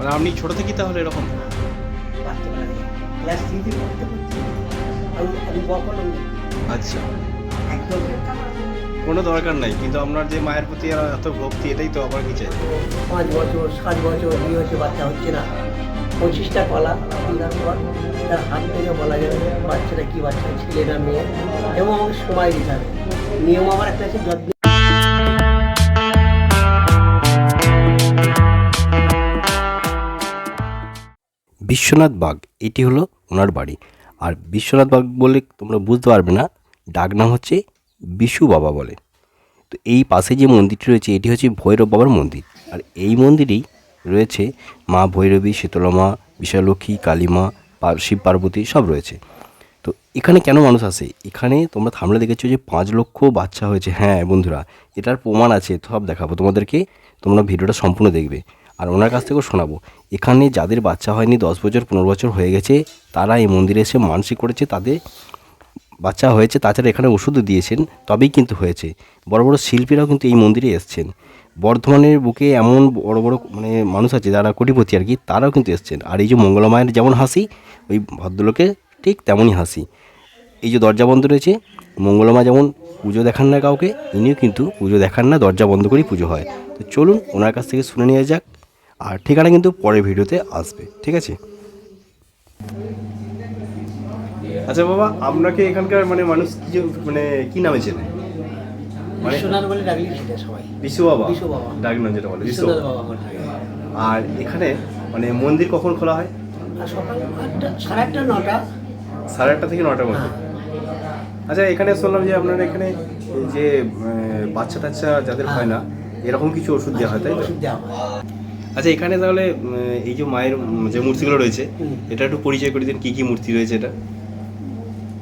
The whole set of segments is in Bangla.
মানে আপনি ছোট থেকেই তাহলে এরকম? বাচ্চাবেলা ক্লাস থ্রিতে পড়তে পড়তে আমি আমি কখনো আচ্ছা। একদম কোনো দরকার নাই কিন্তু আপনার যে মায়ের প্রতি এত ভক্তি এটাই তো আবার কি চাই? পাঁচ বছর সাত বছর বিয়ে হচ্ছে বাচ্চা হচ্ছে না। পঁচিশটা কলা পর তার হাত থেকে বলা যাবে বাচ্চাটা কি বাচ্চা ছেলে না মেয়ে এবং আমাকে সময় দিতে হবে। নিয়ম আমার একটা আছে যত্ন বিশ্বনাথ বাগ, এটি হলো ওনার বাড়ি। আর বিশ্বনাথ বাগ বলে তোমরা বুঝতে পারবে না, ডাক নাম হচ্ছে বিশু বাবা বলে। তো এই পাশে যে মন্দিরটি রয়েছে, এটি হচ্ছে ভৈরব বাবার মন্দির। আর এই মন্দিরেই রয়েছে মা ভৈরবী, শীতলমা বিশালক্ষী কালীমা শিব পার্বতী সব রয়েছে। তো এখানে কেন মানুষ আসে? এখানে তোমরা থামলে দেখেছ যে পাঁচ লক্ষ বাচ্চা হয়েছে। হ্যাঁ বন্ধুরা, এটার প্রমাণ আছে সব দেখাবো তোমাদেরকে, তোমরা ভিডিওটা সম্পূর্ণ দেখবে। আর ওনার কাছ থেকেও শোনাবো। এখানে যাদের বাচ্চা হয়নি, দশ বছর, পনেরো বছর হয়ে গেছে, তারা এই মন্দিরে এসে মানসিক করেছে, তাদের বাচ্চা হয়েছে, তাছাড়া এখানে ওষুধও দিয়েছেন, তবেই কিন্তু হয়েছে। বড় বড় শিল্পীরাও কিন্তু এই মন্দিরে এসছেন। বর্ধমানের বুকে এমন বড় বড় মানে মানুষ আছে যারা কোটিপতি আর কি, তারাও কিন্তু এসছেন। আর এই যে মঙ্গলমায়ের যেমন হাসি, ওই ভদ্রলোকে ঠিক তেমনই হাসি। এই যে দরজা বন্ধ রয়েছে মঙ্গলমা যেমন পুজো দেখান না কাউকে, ইনিও কিন্তু পুজো দেখান না, দরজা বন্ধ করেই পুজো হয়। তো চলুন, ওনার কাছ থেকে শুনে নেওয়া যাক আর ঠিকানা কিন্তু পরের ভিডিওতে আসবে ঠিক আছে? আচ্ছা বাবা আপনাকে এখানকার মানে মানুষ কি মানে কি নামে চেনে? মানে বিশু বাবা? বিশু ডাক নাম যেটা বলে বিশু। আর এখানে মানে মন্দির কখন খোলা হয়? সাড়ে আটটা নটা। সাড়ে আটটা থেকে নটার মধ্যে? আচ্ছা এখানে শুনলাম যে আপনার এখানে যে বাচ্চা টাচ্চা যাদের হয় না এরকম কিছু ওষুধ দেওয়া হয় তাই ওষুধ দেওয়া হয়। আচ্ছা এখানে তাহলে এই যে মায়ের যে মূর্তিগুলো রয়েছে এটা একটু পরিচয় করে দিন কি কি মূর্তি রয়েছে এটা?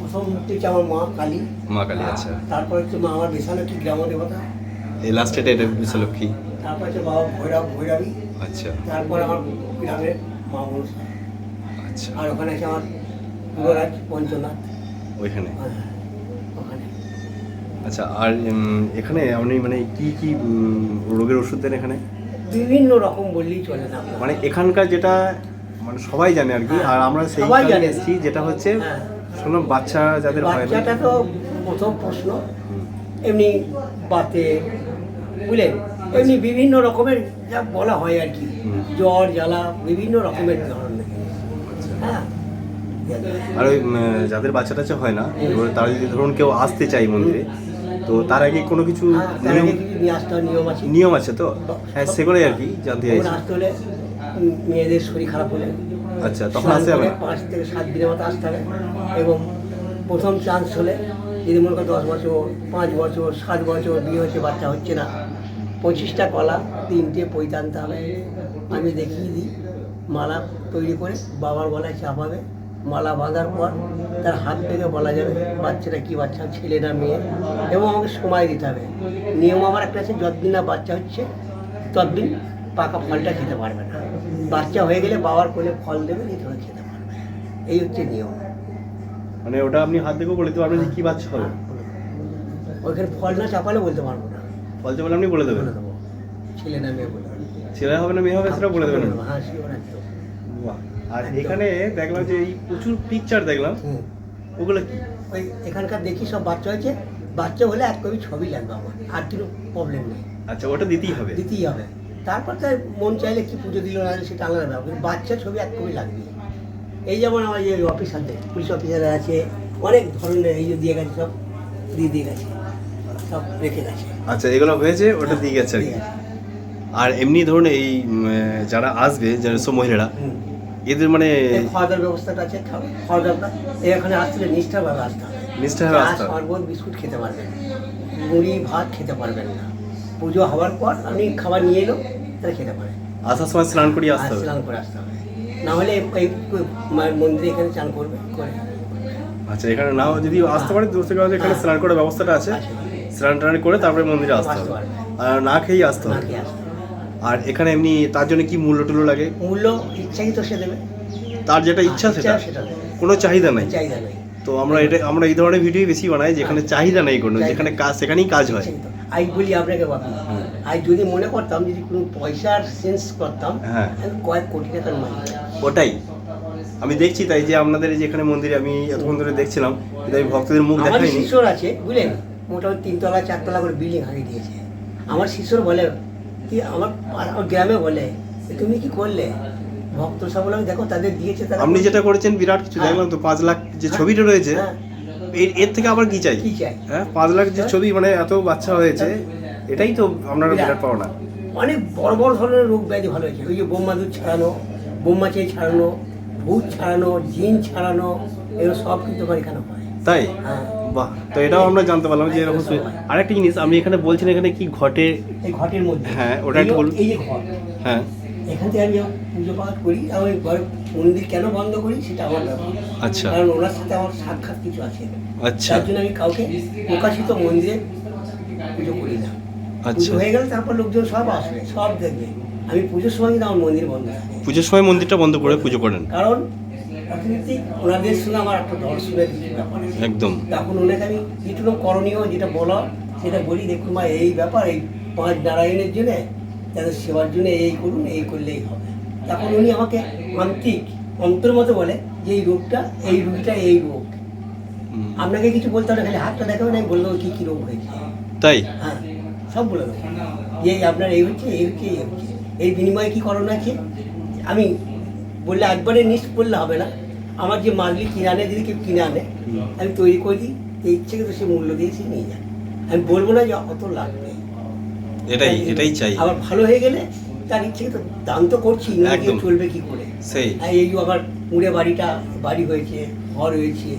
প্রথম মূর্তি হচ্ছে আমার মা কালী। মা কালী আচ্ছা। তারপর হচ্ছে মা আমার বিশালক্ষী গ্রাম দেবতা এই লাস্ট এটা এটা বিশ্বলক্ষ্মী তারপর হচ্ছে বাবা ভৈরব ভৈরবী। আচ্ছা। তারপর আমার গ্রামের মা মনসা। আচ্ছা। আর ওখানে আছে আমার পুরোরাজ পঞ্চনাথ। ওইখানে? হ্যাঁ, ওখানে। আচ্ছা আর এখানে আপনি মানে কি কি রোগের ওষুধ দেন এখানে? বিভিন্ন রকম বললেই চলে না মানে এখানকার যেটা মানে সবাই জানে আর কি। হ্যাঁ, আর আমরা সেই জানে। এসেছি যেটা হচ্ছে হ্যাঁ। শুনলাম বাচ্চা যাদের হয় না বাচ্চাটা তো প্রথম প্রশ্ন। এমনি বাতে বুঝলে? এমনি বিভিন্ন রকমের যা বলা হয় আর কি। জ্বর জ্বালা বিভিন্ন রকমের ধরনের। হ্যাঁ। আর ওই যাদের বাচ্চা টাচ্চা হয় না তারা যদি ধরুন কেউ আসতে চায় মন্দিরে তো তার আগে কোনো কিছু হ্যাঁ, নিয়ম আছে। নিয়ম আছে তো? হ্যাঁ সেগুলোই আর কি জানতে চাইছি। আসতে হলে মেয়েদের শরীর খারাপ হলে আচ্ছা তখন আসতে হবে পাঁচ থেকে সাত দিনের মতো আসতে হবে এবং প্রথম চান্স হলে যদি মনে করো দশ বছর পাঁচ বছর সাত বছর বিয়ে হচ্ছে বাচ্চা হচ্ছে না পঁচিশটা কলা তিনটে পৈতে আনতে হবে। আমি দেখিয়ে দিই মালা তৈরি করে বাবার গলায় চাপাবে। মালা বাঁধার পর তার হাত থেকে বলা যাবে বাচ্চাটা কি বাচ্চা ছেলে না মেয়ে এবং আমাকে সময় দিতে হবে। নিয়ম আমার একটা আছে যতদিন না বাচ্চা হচ্ছে ততদিন পাকা ফলটা খেতে পারবে না। বাচ্চা হয়ে গেলে বাবার কোলে ফল দেবে দিয়ে ধরে খেতে পারবে এই হচ্ছে নিয়ম। মানে ওটা আপনি হাত দেখেও বলে দিতে পারবেন যে কি বাচ্চা হবে। ওইখানে ফল না চাপালে বলতে পারব না। বলতে বলে আপনি বলে দেবেন। দেবো। ছেলে না মেয়ে বলে। ছেলে হবে না মেয়ে হবে সেটা বলে দেবেন। হ্যাঁ শিওর একদম। বাহ। আর এখানে দেখলাম যে এই প্রচুর পিকচার দেখলাম। ওগুলো কি? ওই এখানকার দেখি সব বাচ্চা হয়েছে। বাচ্চা হলে এক কবি ছবি লাগবে আমার। আর কোনো প্রবলেম নেই। আচ্ছা ওটা দিতেই হবে। দিতেই হবে। তারপর তার মন চাইলে কি পুজো দিল না সেটা আলাদা ব্যাপার। বাচ্চা ছবি এক কবি লাগবে। এই যেমন আমার যে অফিসারদের পুলিশ অফিসাররা আছে অনেক ধরনের এই যে দিয়ে গেছে সব দিয়ে দিয়ে গেছে। সব রেখে গেছে। আচ্ছা এগুলো হয়েছে ওটা দিয়ে গেছে আর এমনি ধরুন এই যারা আসবে যারা সব মহিলারা। এদের মানে খাওয়া দাওয়ার ব্যবস্থাটা আছে খাওয়া দাওয়াটা এখানে আসলে নিষ্ঠাভাবে আসতে হবে। নিষ্ঠাভাবে আসতে হবে। শরবত বিস্কুট খেতে পারবেন মুড়ি ভাত খেতে পারবেন না। পুজো হওয়ার পর আপনি খাবার নিয়ে এলো তাহলে খেতে পারেন। আসার সময় স্নান করিয়ে আসতে হবে। স্নান করে আসতে হবে। না হলে এই মন্দিরে এখানে চান করবে করে। আচ্ছা এখানে নাও যদি আসতে পারে দূর থেকে এখানে স্নান করার ব্যবস্থাটা আছে। স্নান টান করে তারপরে মন্দিরে আসতে হবে। আর না খেয়েই আসতে হবে। আর এখানে এমনি তার জন্য কি মূল্য টুল্য লাগে? মূল্য ইচ্ছাই তো সে দেবে। তার যেটা ইচ্ছা সেটা। কোনো চাহিদা নাই। চাহিদা নেই। তো আমরা এটা আমরা এই ধরনের ভিডিও বেশি বানাই যেখানে চাহিদা নেই কোনো যেখানে কাজ সেখানেই কাজ হয়। আজ বলি আপনাকে কথা। আজ যদি মনে করতাম যদি কোনো পয়সার সেন্স করতাম হ্যাঁ। কয়েক কোটি টাকার ওটাই। আমি দেখছি তাই যে আপনাদের এই যে এখানে মন্দিরে আমি এতক্ষণ ধরে দেখছিলাম কিন্তু আমি ভক্তদের মুখ দেখাইনি। শিষ্যর আছে বুঝলেন? মোটামুটি তিনতলা চারতলা করে বিল্ডিং হারিয়ে দিয়েছে। আমার শিষ্যর বলে কি আমার আমার গ্রামে বলে? তুমি কি করলে? ভক্ত সব বলে, দেখো তাদের দিয়েছে তারা আপনি যেটা করেছেন বিরাট কিছু হ্যাঁ। দেখলাম তো পাঁচ লাখ যে ছবিটা রয়েছে হ্যাঁ, এর এর থেকে আবার কি চাই? কি চাই? হ্যাঁ পাঁচ লাখ যে ছবি মানে এত বাচ্চা হয়েছে এটাই তো আপনার। বিরাট। পাওনা। অনেক বড় বড় ধরনের রোগ ব্যাধি ভালো হয়েছে। ওই যে বোম্মা দুধ ছাড়ানো বোম্মা চেয়ে ছাড়ানো ভূত ছাড়ানো জিন ছাড়ানো এগুলো সব কিন্তু আমার এখানে হয়। তাই? হ্যাঁ। বাহ তো এটাও আমরা জানতে পারলাম যে এরকম আরেকটা জিনিস আমি এখানে বলছেন এখানে কি ঘটে? এই ঘটের মধ্যে। হ্যাঁ, ওটা একটু বলুন। এই যে ঘট। হ্যাঁ। এখান থেকে আমি পুজো পাঠ করি আমি ঘরে মন্দির কেন বন্ধ করি সেটা আমার ব্যাপার। আচ্ছা। কারণ ওনার সাথে আমার সাক্ষাৎ কিছু আছে। আচ্ছা। তার জন্য আমি কাউকে প্রকাশিত মন্দিরে পুজো করি না। আচ্ছা। হয়ে গেলে তারপর লোকজন সব আসবে সব দেখবে। আমি পুজোর সময় কিন্তু আমার মন্দির বন্ধ পুজোর সময় মন্দিরটা বন্ধ করে পুজো করেন? কারণ অর্থনৈতিক ওনাদের সঙ্গে আমার একটা দর্শনের ব্যাপার একদম। তখন ওনাকে আমি যেটুকু করণীয় যেটা বলা সেটা বলি দেখুন মা এই ব্যাপার এই পাঁচ নারায়ণের জন্য তাদের সেবার জন্য এই করুন এই করলেই হবে। তখন উনি আমাকে অন্তর মতো বলে যে এই রোগটা এই রোগটা এই রোগ। আপনাকে কিছু বলতে হবে খালি হাতটা দেখাবেন আমি বলব কি কী রোগ হয়েছে। তাই? হ্যাঁ সব বলে দেবো। যে আপনার এই হচ্ছে এই হচ্ছে এই হচ্ছে। এই বিনিময়ে কী করণ আছে আমি বললে একবারে নিশ্চিত করলে হবে না। আমার যে মান্থলি কিনে আনে যদি কেউ কিনে আনে আমি তৈরি করে দিই এই ইচ্ছে কিন্তু সে মূল্য দিয়ে সে নিয়ে যায়। আমি বলব না যে অত লাগবে এটাই এটাই চাই। আবার ভালো হয়ে গেলে তার ইচ্ছে তো দাম তো করছি না। চলবে কি করে? সেই। এই যে আবার মুড়ে বাড়িটা বাড়ি হয়েছে ঘর হয়েছে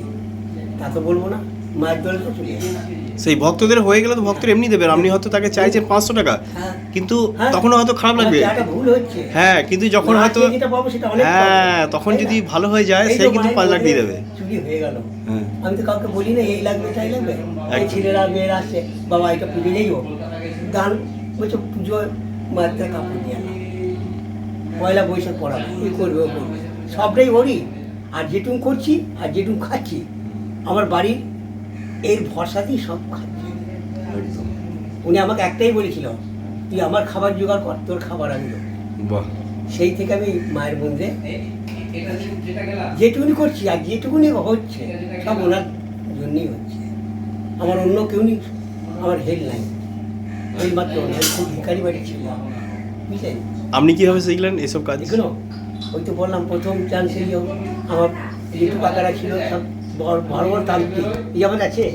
তা তো বলব না। মায়ের দলে তো চলে যাবে সেই ভক্তদের হয়ে গেলে তো ভক্তরা এমনি দেবেন আপনি হয়তো তাকে চাইছেন পাঁচশো টাকা। হ্যাঁ। কিন্তু হ্যাঁ। তখন হয়তো খারাপ লাগবে। হচ্ছে। হ্যাঁ কিন্তু যখন হয়তো। হ্যাঁ তখন যদি ভালো হয়ে যায় এই সে কিন্তু পাঁচ লাখ দিয়ে দেবে। হয়ে গেল। হ্যাঁ। আমি তো কাউকে বলি না এই লাগবে তাই লাগবে। এই ছেলেরা মেয়েরা আসছে বাবা এটা পুজো নেই দান বলছে পুজো মায়ের কাপড় দিয়ে। পয়লা বৈশাখ পড়াবো এই করবে ও করবে। সবটাই ওরই। আর যেটুকু করছি আর যেটুকু খাচ্ছি আমার বাড়ির এর ভরসাতেই সব খাচ্ছি উনি আমাকে একটাই বলেছিল তুই আমার খাবার জোগাড় কর তোর খাবার আমি দেবো। বাহ। সেই থেকে আমি মায়ের মন্দিরে যেটুকুনি করছি আর যেটুকুনি হচ্ছে সব ওনার জন্যই হচ্ছে। আমার অন্য কেউ নেই আমার হেল নাই। হেল মাত্র। আমি খুব ভিকারি বাড়ি ছিল। বুঝলেন? আপনি কীভাবে শিখলেন এসব কাজ? এগুলো ওই তো বললাম প্রথম চান্স এই আমার যেটু কাকারা ছিল সব বড় বড় তান্ত্রিক যেমন আছে?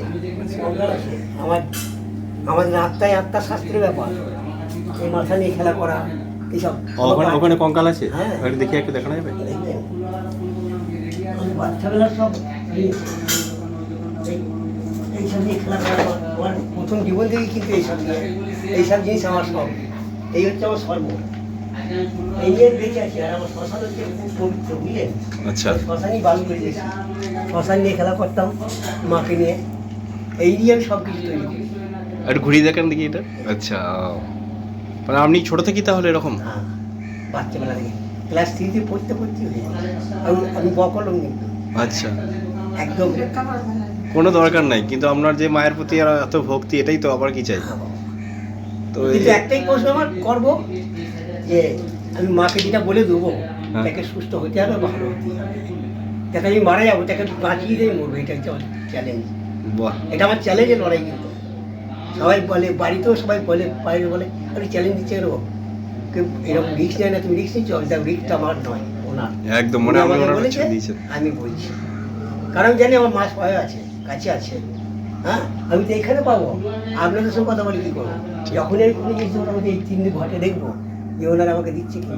ওগুলো আমার আমাদের আত্মায় আত্মা শাস্ত্রের ব্যাপার। এই মাথা নিয়ে খেলা করা এইসব। ওখানে ওখানে কঙ্কাল আছে? হ্যাঁ। দেখি একটু দেখানো যাবে? দেখবেন বাচ্চাবেলার সব এইসব নিয়ে খেলা করা আমার প্রথম জীবন থেকে কিন্তু এইসব নিয়ে এইসব জিনিস আমার সব। এই হচ্ছে আমার সর্ব। আচ্ছা। নিয়ে খেলা করতাম মাকে নিয়ে এই সব কিছু এটা? আচ্ছা। মানে আপনি ছোট থেকেই তাহলে এরকম? ক্লাস পড়তে পড়তে আমি আচ্ছা। একদম কোনো দরকার নাই, কিন্তু আপনার যে মায়ের প্রতি এত ভক্তি, এটাই তো আবার কি চাই? তো একটাই প্রশ্ন আমার, করব? যে আমি মাকে যেটা বলে দেবো হ্যাঁ। তাকে সুস্থ হতে হবে ভালো হতে হবে। তাকে আমি মারা যাব তাকে বাঁচিয়ে দিয়ে মরবো এটা হচ্ছে আমার চ্যালেঞ্জ এটা আমার চ্যালেঞ্জের লড়াই কিন্তু। সবাই বলে বাড়িতেও সবাই বলে বাইরে বলে আমি চ্যালেঞ্জ দিচ্ছে এরকম এরকম রিক্স নেয় না তুমি রিক্স নিচ্ছ? দেখ রিক্সটা আমার নয় ওনার। একদম মনে বলেছে, আমি বলছি। কারণ জানি আমার মাস পায়ে আছে কাছে আছে। হ্যাঁ? আমি তো এখানে পাবো। আপনাদের সঙ্গে কথা বলে কি করব? যখনই কোনো জিনিস মোটামুটি এই তিন দিন ঘটে দেখব যে ওনারা আমাকে দিচ্ছে কি।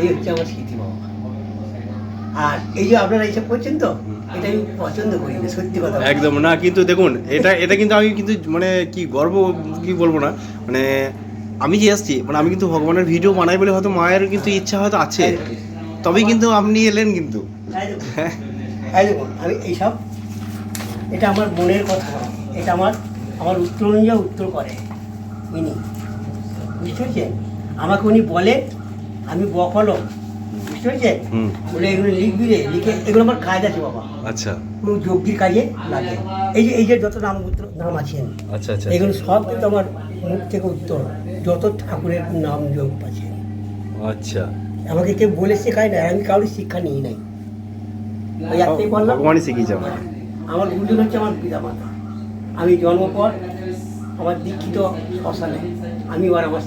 এই হচ্ছে আমার স্মৃতি বাবা আর এই যে আপনারা এইসব করছেন তো এটা আমি পছন্দ করি না সত্যি কথা একদম না কিন্তু দেখুন এটা এটা কিন্তু আমি কিন্তু মানে কি গর্ব কি বলব না মানে আমি যে আসছি মানে আমি কিন্তু ভগবানের ভিডিও বানাই বলে হয়তো মায়ের কিন্তু ইচ্ছা হয়তো আছে। তবেই কিন্তু আপনি এলেন কিন্তু। হ্যাঁ দেখুন। আমি এইসব এটা আমার মনের কথা এটা আমার আমার উত্তর অনুযায়ী উত্তর করে। ইনি বুঝতে পেরেছেন আমাকে উনি বলে আমি বকলম বুঝতে পেরেছেন হুম। বলে এগুলো লিখবি রে লিখে এগুলো আমার কাজ আছে বাবা। আচ্ছা। কোনো যজ্ঞির কাজে লাগে। এই যে এই যে যত নাম নাম আছেন আচ্ছা আচ্ছা। এগুলো সব কিন্তু আমার মুখ থেকে উত্তর। যত ঠাকুরের নাম যোগ আছে। আচ্ছা। আমাকে কেউ বলে শেখায় না আমি কারোর শিক্ষা নিই নাই। ওই একটাই বললাম। ভগবানই শিখিয়েছে আমাকে আমার গুরুজন হচ্ছে আমার পিতা মাতা আমি জন্ম পর আমার দীক্ষিত শ্মশানে আমি আর আমার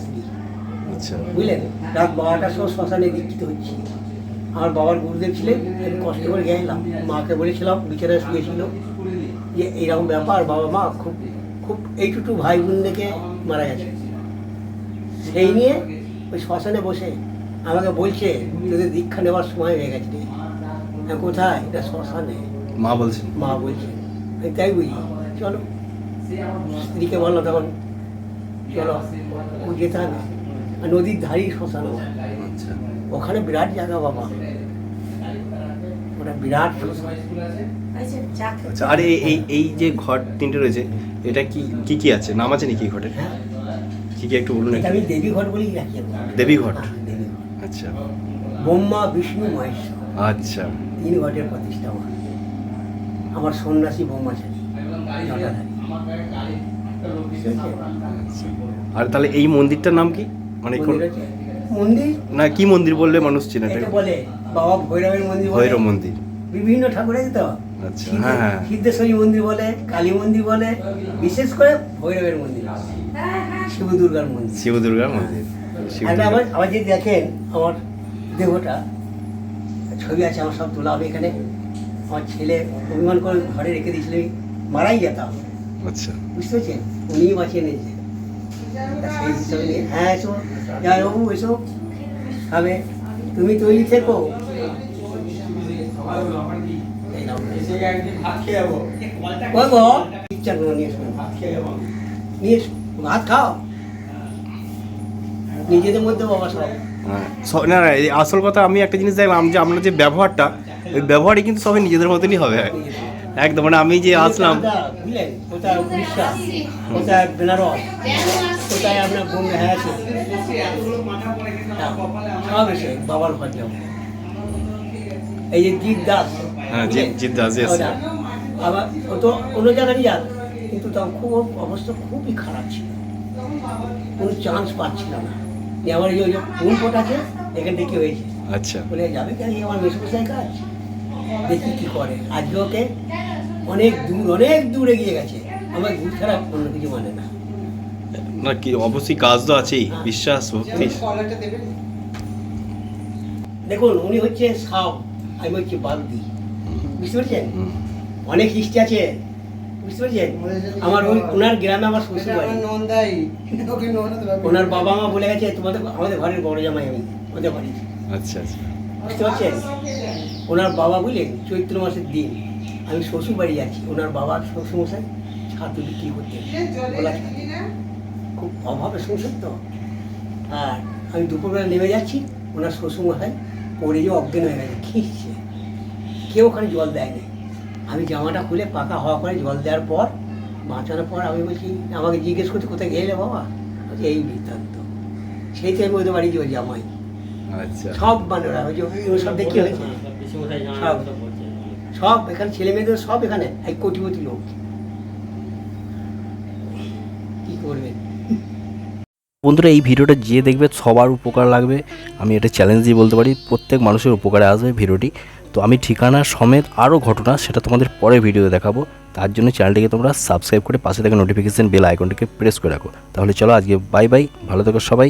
আচ্ছা। বুঝলেন? রাত বারোটার সময় শ্মশানে দীক্ষিত হচ্ছি। আমার বাবার গুরুদেব ছিলেন আমি কষ্ট করে গেলাম মাকে বলেছিলাম বিছানায় শুয়েছিল যে এইরকম ব্যাপার বাবা মা খুব খুব এইটুকু ভাই বোন দেখে মারা গেছে। সেই নিয়ে ওই শ্মশানে বসে আমাকে বলছে তোদের দীক্ষা নেওয়ার সময় হয়ে গেছে কোথায়? এটা শ্মশানে। মা বলছেন। মা বলছে আমি তাই বুঝি। চলো। স্ত্রীকে বলল তখন চলো যেতে হবে। নদীর ধারেই শ্মশান আচ্ছা। ওখানে বিরাট জায়গা বাবা। ওটা বিরাট শ্মশান। আচ্ছা আর এই এই যে ঘর তিনটে রয়েছে এটা কি কি কি আছে? নাম আছে নাকি ঘটের হ্যাঁ। কি কি একটু বলুন আমি দেবী বলেই রাখি দেবী ঘট হ্যাঁ, দেবী ঘট। আচ্ছা। ব্রহ্মা বিষ্ণু মহেশ্বর। আচ্ছা। তিন ঘটের প্রতিষ্ঠা আমার সন্ন্যাসী ব্রহ্মাচারী। আচ্ছা। আর তাহলে এই মন্দিরটার নাম কি? মানে মন্দির না কি মন্দির বললে মানুষ চেনে বলে বাবা ভৈরবের মন্দির ভৈরব মন্দির। বিভিন্ন ঠাকুর আছে তো। আচ্ছা, হ্যাঁ, হ্যাঁ। সিদ্ধেশ্বরী মন্দির বলে কালী মন্দির বলে বিশেষ করে ভৈরবের মন্দির। শিব দুর্গার মন্দির। শিব দুর্গার মন্দির শিব একটা আবার আবার যদি দেখেন আমার দেহটা ছবি আছে আমার সব তোলা হবে এখানে। আমার ছেলে অভিমান করে ঘরে রেখে দিয়েছিল মারাই যেতাম। আচ্ছা। বুঝতে পেরেছেন? উনিই বাঁচিয়ে নিয়েছে। হ্যাঁ এসো এসো। খাবে। তুমি তৈরি থেকো ভাত খাও। নিজেদের মধ্যে বাবা সব। হ্যাঁ, না না আসল কথা আমি একটা জিনিস দেখলাম যে আমরা যে ব্যবহারটা ওই ব্যবহারই কিন্তু সবাই নিজেদের মতনই হবে। একদম মানে আমি যে আসলাম বুঝলেন? কোথায় উড়িষ্যা কোথায় বেনারস। কোথায় আপনার বোম্বে হ্যাঁ আছে সব এসে বাবার ঘর যাব। এই যে জিৎ দাস। হ্যাঁ, জিৎ- দাস। আবার ও তো অন্য জায়গারই যাক কিন্তু তখন খুব অবস্থা খুবই খারাপ ছিল। কোনো চান্স পাচ্ছিল না। যে আমার এই যে- ওই যে ফুল কোট আছে এখান থেকে হয়েছে আচ্ছা। বলে যাবে কেন? আমার মেসমশাই কাজ। দেখি কি করে। আজকে ওকে অনেক দূর অনেক দূর এগিয়ে গেছে। আমার দূর ছাড়া অন্য কিছু মানে না। না কি অবশ্যই কাজ তো আছেই বিশ্বাস ভক্তি। দেখুন উনি হচ্ছে সাপ আমি হচ্ছে বাগদি। বুঝতে পারছেন? অনেক হিস্ট্রি আছে। বুঝতে পারছেন? আমার ওই ওনার গ্রামে আমার শ্বশুর বাড়ি ওনার বাবা মা বলে গেছে তোমাদের আমাদের ঘরের বড় জামাই আমি ওদের বাড়ি। আচ্ছা আচ্ছা। বুঝতে পারছেন? ওনার বাবা বুঝলেন চৈত্র মাসের দিন আমি শ্বশুর বাড়ি যাচ্ছি। ওনার বাবার শ্বশুরমশাই ছাতু বিক্রি করতে। খুব অভাবে সংসার তো। আর আমি দুপুরবেলা নেমে যাচ্ছি ওনার শ্বশুরমশাই পড়ে যে অজ্ঞান হয়ে গেছে। খিঁচছে কেউ ওখানে জল দেয়নি। আমি জামাটা খুলে পাকা হওয়া করে জল দেওয়ার পর বাঁচানোর পর আমি বলছি আমাকে জিজ্ঞেস করতে কোথায় গেলে বাবা? বলছি এই বৃত্তান্ত। সেই থেকে আমি ওদের বাড়ি যে জামাই। আচ্ছা। সব বানরা ওই যে সব দেখি হয়েছে সব। সব এখানে ছেলে মেয়েদের সব এখানে এক কোটিপতি লোক। কি করবে? বন্ধুরা, এই ভিডিওটা যে দেখবে, সবার উপকার লাগবে। আমি এটা চ্যালেঞ্জ দিয়ে বলতে পারি, প্রত্যেক মানুষের উপকারে আসবে ভিডিওটি। তো আমি ঠিকানা সমেত আরও ঘটনা, সেটা তোমাদের পরে ভিডিও দেখাবো। তার জন্য চ্যানেলটিকে তোমরা সাবস্ক্রাইব করে পাশে থাকা নোটিফিকেশান বেল আইকনটিকে প্রেস করে রাখো। তাহলে চলো আজকে বাই বাই ভালো থেকো সবাই।